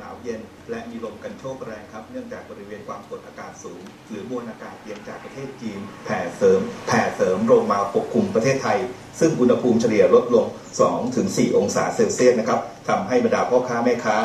หนาวเย็นและมีลมกันโชกแรงครับ เนื่องจากบริเวณความกดอากาศสูง หรือมวลอากาศเย็นจากประเทศจีน แผ่เสริม แผ่เสริมลงมาปกคลุมประเทศไทย ซึ่งอุณหภูมิเฉลี่ยลดลง 2-4 องศาเซลเซียสนะครับทำให้บรรดาพ่อค้าแม่ค้า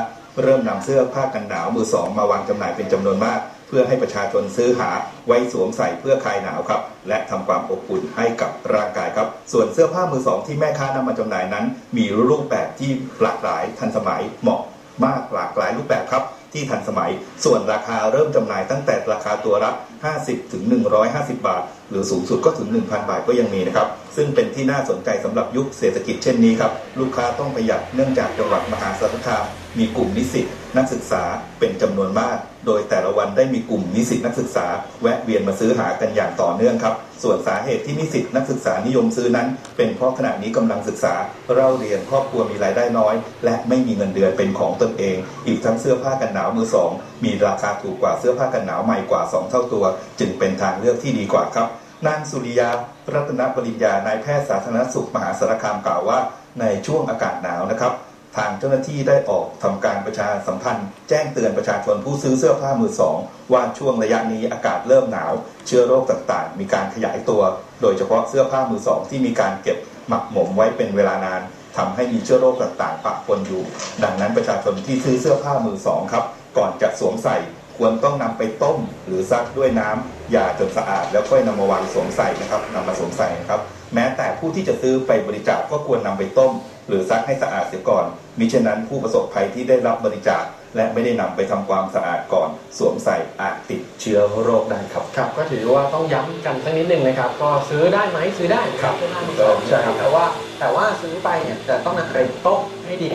เริ่มนำเสื้อผ้ากันหนาวมือสองมาวางจำหน่ายเป็นจำนวนมาก เพื่อให้ประชาชนซื้อหาไว้สวมใส่เพื่อคลายหนาวครับ และทำความอบอุ่นให้กับร่างกายครับ ส่วนเสื้อผ้ามือสองที่แม่ค้านำมาจำหน่ายนั้น มีรูปแบบที่หลากหลายทันสมัยเหมาะ มากหลากหลายรูปแบบครับ ที่ทันสมัย ส่วนราคาเริ่มจำหน่ายตั้งแต่ราคาตัวรับ 50 ถึง 150 บาท หรือสูงสุดก็ถึง 1,000 บาทก็ยังมีนะครับ ซึ่งเป็นที่น่าสนใจสำหรับยุคเศรษฐกิจเช่นนี้ครับ ลูกค้าต้องประหยัดเนื่องจากจังหวัดมหาสารคาม มีกลุ่มนิสิตนักศึกษาเป็นจำนวนมาก โดยแต่ละวันได้มีกลุ่มนิสิตนักศึกษา แวะเวียนมาซื้อหากันอย่างต่อเนื่องครับ ส่วนสาเหตุที่นิสิตนักศึกษานิยมซื้อนั้น เป็นเพราะขณะนี้กำลังศึกษาเล่าเรียนครอบครัวมีรายได้น้อย และไม่มีเงินเดือนเป็นของตนเอง อีกทั้งเสื้อผ้ากันหนาวมือสองมีราคาถูกกว่าเสื้อผ้ากันหนาวใหม่กว่า 2 เท่าตัว จึงเป็นทางเลือกที่ดีกว่าครับนางสุริยา รัตนปริญญานายแพทย์สาธารณสุขมหาสารคามกล่าวว่า ในช่วงอากาศหนาวนะครับ ทางเจ้าหน้าที่ได้ออกทำการประชาสัมพันธ์ แจ้งเตือนประชาชนผู้ซื้อเสื้อผ้ามือสองว่าช่วงระยะนี้อากาศเริ่มหนาว เชื้อโรคต่างๆ มีการขยายตัว โดยเฉพาะเสื้อผ้ามือสองที่มีการเก็บหมักหมมไว้เป็นเวลานานทำให้มีเชื้อโรคต่างๆปะปนอยู่ ดังนั้นประชาชนที่ซื้อเสื้อผ้ามือสองครับก่อนจะสวมใส่ควรต้องนำไปต้ม หรือซักด้วยน้ำยาจนสะอาด แล้วค่อยนำมาวางสวมใส่นะครับนำมาสวมใส่นะครับ แม้แต่ผู้ที่จะซื้อไปบริจาคก็ควรนำไปต้ม หรือซักให้สะอาดเสียก่อน มิฉะนั้นผู้ประสบภัยที่ได้รับบริจาค และไม่ได้นำไปทำความสะอาดก่อน สวมใส่อาจติดเชื้อโรคได้ครับ ครับ ก็ถือว่าต้องย้ำกันสักนิดหนึ่งนะครับ ก็ซื้อได้ไหมซื้อได้ครับซื้อได้มือสองใช่ครับแต่ว่าแต่ว่าซื้อไปเนี่ยจะต้องนำไปต้มให้ดี